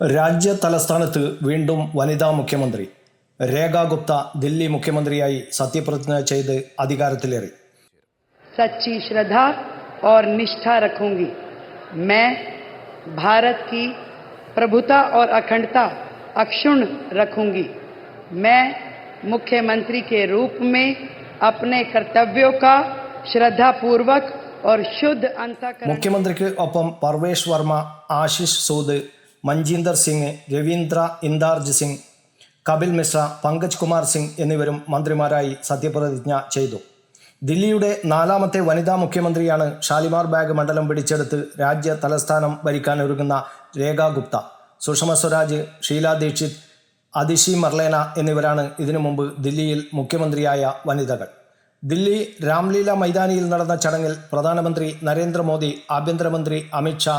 രാജ്യ തലസ്ഥാനത്ത് വീണ്ടും വനിതാ മുഖ്യമന്ത്രി രേഖ ഗുപ്ത ദില്ലി മുഖ്യമന്ത്രിയായി സത്യപ്രതിജ്ഞ ചെയ്ത് അധികാരത്തിലേറി सच्ची श्रद्धा और निष्ठा रखूंगी मैं भारत की प्रभुता और अखंडता अक्षुण्ण रखूंगी मैं मुख्यमंत्री के रूप में अपने कर्तव्यों का श्रद्धापूर्वक और शुद्ध अंतकरण മുഖ്യമന്ത്രിക്ക് ഒപ്പം പർവേഷ് വർമ്മ ആശിഷ് സൂദ് മഞ്ജീന്ദർ സിംഗ് രവീന്ദ്ര ഇന്ദാർജ് സിംഗ് കപിൽ മിശ്ര പങ്കജ് കുമാർ സിംഗ് എന്നിവരും മന്ത്രിമാരായി സത്യപ്രതിജ്ഞ ചെയ്തു. ദില്ലിയുടെ നാലാമത്തെ വനിതാ മുഖ്യമന്ത്രിയാണ് ഷാലിമാർ ബാഗ് മണ്ഡലം പിടിച്ചെടുത്ത് രാജ്യ തലസ്ഥാനം ഭരിക്കാനൊരുങ്ങുന്ന രേഖ ഗുപ്ത. സുഷമ സ്വരാജ് ഷീല ദീക്ഷിത് അതിഷി മർലേന എന്നിവരാണ് ഇതിനു മുമ്പ് ദില്ലിയിൽ മുഖ്യമന്ത്രിയായ വനിതകൾ. ദില്ലി രാംലീല മൈതാനിയിൽ നടന്ന ചടങ്ങിൽ പ്രധാനമന്ത്രി നരേന്ദ്രമോദി ആഭ്യന്തരമന്ത്രി അമിത്ഷാ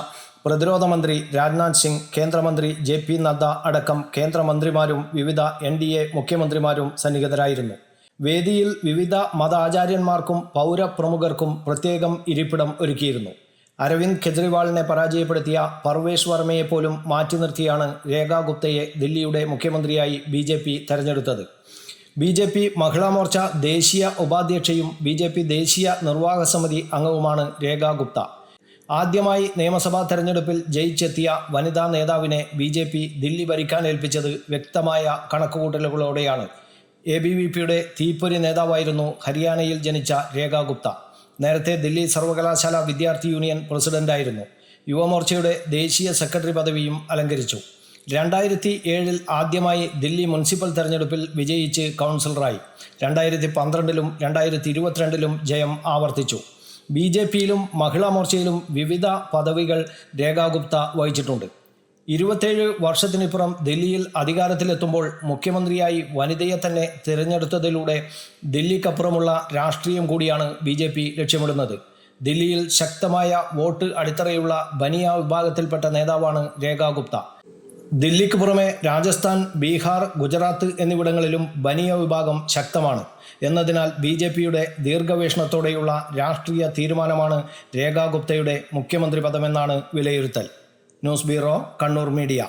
പ്രതിരോധ മന്ത്രി രാജ്നാഥ് സിംഗ് കേന്ദ്രമന്ത്രി ജെ പി നദ്ദ അടക്കം കേന്ദ്രമന്ത്രിമാരും വിവിധ എൻ ഡി എ മുഖ്യമന്ത്രിമാരും സന്നിഹിതരായിരുന്നു. വേദിയിൽ വിവിധ മതാചാര്യന്മാർക്കും പൗരപ്രമുഖർക്കും പ്രത്യേകം ഇരിപ്പിടം ഒരുക്കിയിരുന്നു. അരവിന്ദ് കെജ്രിവാളിനെ പരാജയപ്പെടുത്തിയ പർവേഷ് വർമ്മയെ പോലും മാറ്റി നിർത്തിയാണ് രേഖാ ഗുപ്തയെ ദില്ലിയുടെ മുഖ്യമന്ത്രിയായി ബി ജെ പി തെരഞ്ഞെടുത്തത്. B J P Mahila Morcha ദേശീയ ഉപാധ്യക്ഷയും ബി ജെ പി ദേശീയ നിർവാഹക സമിതി അംഗവുമാണ് രേഖാ ഗുപ്ത. ആദ്യമായി നിയമസഭാ തെരഞ്ഞെടുപ്പിൽ ജയിച്ചെത്തിയ വനിതാ നേതാവിനെ ബി ജെ പി ദില്ലി ഭരിക്കാൻ ഏൽപ്പിച്ചത് വ്യക്തമായ കണക്കുകൂട്ടലുകളോടെയാണ്. എ ബി വി പിയുടെ തീപ്പൊരി നേതാവായിരുന്നു ഹരിയാനയിൽ ജനിച്ച രേഖാ ഗുപ്ത. നേരത്തെ ദില്ലി സർവകലാശാല വിദ്യാർത്ഥി യൂണിയൻ പ്രസിഡന്റായിരുന്നു. യുവമോർച്ചയുടെ ദേശീയ സെക്രട്ടറി പദവിയും അലങ്കരിച്ചു. രണ്ടായിരത്തി ഏഴിൽ ആദ്യമായി ദില്ലി മുനിസിപ്പൽ തെരഞ്ഞെടുപ്പിൽ വിജയിച്ച് കൗൺസിലറായി. രണ്ടായിരത്തി പന്ത്രണ്ടിലും രണ്ടായിരത്തി ഇരുപത്തിരണ്ടിലും ജയം ആവർത്തിച്ചു. ബി ജെ പിയിലും മഹിളാ മോർച്ചയിലും വിവിധ പദവികൾ രേഖാ ഗുപ്ത വഹിച്ചിട്ടുണ്ട്. ഇരുപത്തേഴ് വർഷത്തിനിപ്പുറം ദില്ലിയിൽ അധികാരത്തിലെത്തുമ്പോൾ മുഖ്യമന്ത്രിയായി വനിതയെ തന്നെ തിരഞ്ഞെടുത്തതിലൂടെ ദില്ലിക്കപ്പുറമുള്ള രാഷ്ട്രീയം കൂടിയാണ് ബി ജെ പി ലക്ഷ്യമിടുന്നത്. ദില്ലിയിൽ ശക്തമായ വോട്ട് അടിത്തറയുള്ള ബനിയ വിഭാഗത്തിൽപ്പെട്ട നേതാവാണ് രേഖാ ഗുപ്ത ദില്ലിക്ക് പുറമെ രാജസ്ഥാൻ ബീഹാർ ഗുജറാത്ത് എന്നിവിടങ്ങളിലും ബനിയ വിഭാഗം ശക്തമാണ്. എന്നതിനാൽ ബി ജെ പിയുടെ ദീർഘവീക്ഷണത്തോടെയുള്ള രാഷ്ട്രീയ തീരുമാനമാണ് രേഖാ ഗുപ്തയുടെ മുഖ്യമന്ത്രി പദമെന്നാണ് വിലയിരുത്തൽ. News bureau Kannur media.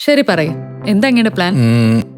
ശരി പറയ്. എന്താ ഇങ്ങനെ പ്ലാൻ?